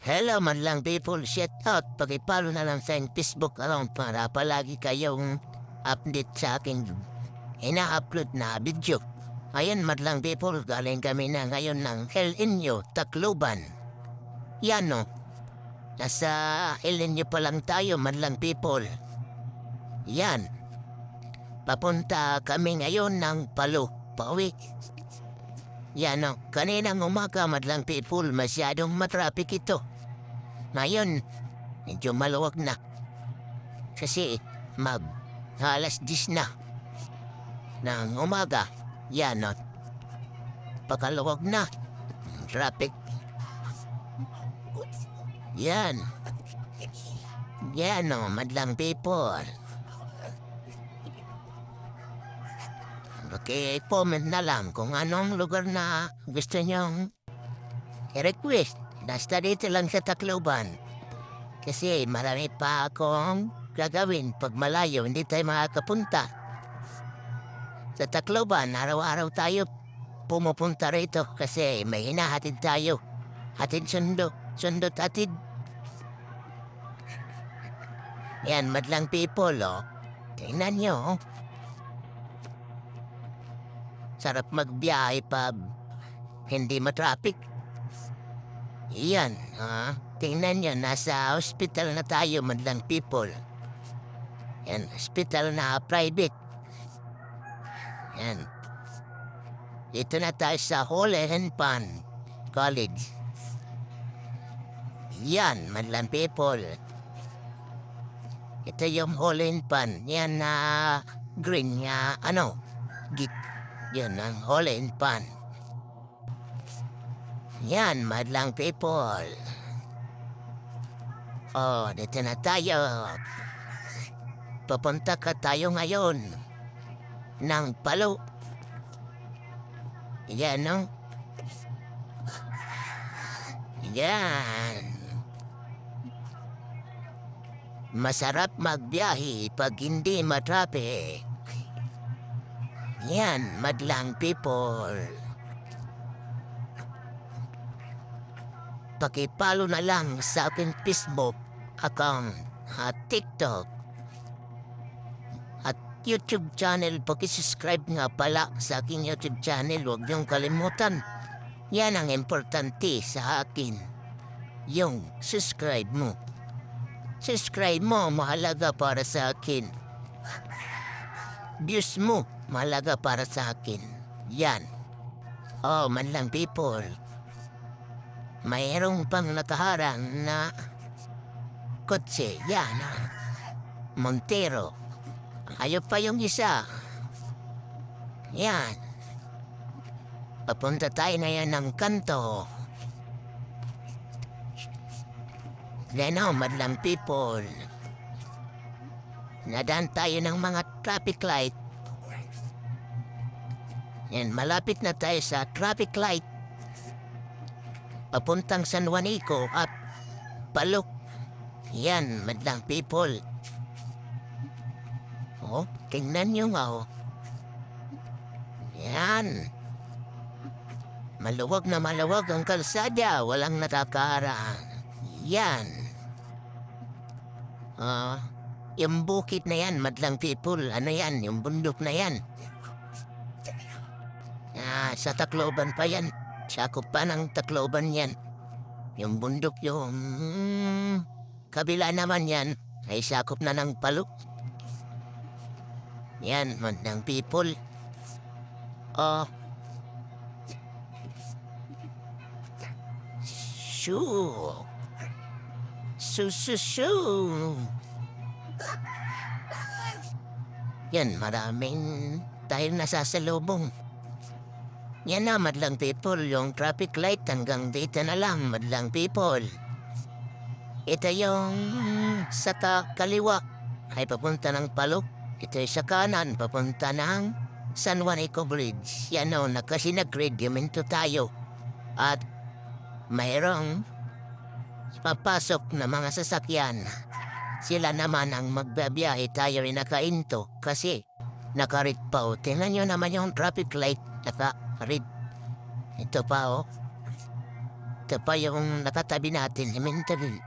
Hello man lang people, shout out. Pakipalo na lang sa Facebook account para palagi kayong update sa aking ina-upload na video. Ayan madlang people, galing kami na ngayon ng El Inyo, Tacloban. Yan no. Nasa El Inyo pa lang tayo madlang people. Yan. Papunta kami ngayon ng Palo, Pauwi. Yan o, kaninang umaga madlang people, masyadong matrapik ito. Ngayon, medyo maluwag na. Kasi mag alas 10 na ng umaga. Yan o, pakaluwag na. Traffic. Yan. Yan o, madlang people. Okay, comment na lang kung anong lugar na gusto nyong i-request. Basta dito lang sa Tacloban. Kasi marami pa akong gagawin pag malayo, hindi tayo makakapunta. Sa Tacloban, araw-araw tayo pumupunta rito kasi may hinahatid tayo. Hatid sundo, sundot hatid. Yan, madlang people, oh. Tingnan nyo, oh. Sarap magbiyahe pa hindi matraffic. Iyan, ha? Tingnan nyo, nasa hospital na tayo, madlang people. Yan, hospital na private. Yan. Dito na tayo sa Holy Pan College. Yan, madlang people. Ito yung Holy Pan. Yan na green niya, ano, git. Yan ang Holy Pan. Yan, madlang people. Oh, dito na tayo. Papunta ka tayo ngayon ng palo. Yan, no? Yan. Masarap magbiyahe pag hindi matraffic. Yan, madlang people. Pakipalo na lang sa aking Facebook account at TikTok at YouTube channel. Pakisubscribe nga pala sa aking YouTube channel. Huwag niyong kalimutan. Yan ang importante sa akin. Yung subscribe mo. Subscribe mo, mahalaga para sa akin. Views mo, mahalaga para sa akin. Yan. Oh, man lang people. Mayroong pang nakaharang na kotse. Yan ah. Montero. Ayop pa yung isa. Yan. Papunta tayo na yan ng kanto. Then oh, madlang people. Nadaan tayo ng mga traffic light. Yan, malapit na tayo sa traffic light. Papuntang San Juanico at Palok. Yan, madlang people. Oh, tingnan nyo nga oh. Yan. Maluwag na maluwag ang kalsada, walang natakaraan. Yan. Ah, yung bukit na yan, madlang people, ano yan, yung bundok na yan. Ah, sa Tacloban pa yan. Sakop pa ng Tacloban yan. Yung bundok yung... mm, kabila naman yan, ay sakop na ng palok. Yan, madlang people. Oh. Shoo. Su, su. Yan, maraming tayo nasasalubong. Yan na, madlang people, yung traffic light hanggang dito na lang, madlang people. Ito yung sa ka- kaliwa ay papunta ng Palok. Ito yung sa kanan, papunta ng San Juanico Bridge. Yan o, nakasi nag-radiamento tayo. At mayroong papasok na mga sasakyan. Sila naman ang magbabiyahe tayo rin nakainto kasi nakarit pa o. Tingnan nyo naman yung traffic light naka-red. Ito pa o. ito pa yung nakatabi natin, elementary.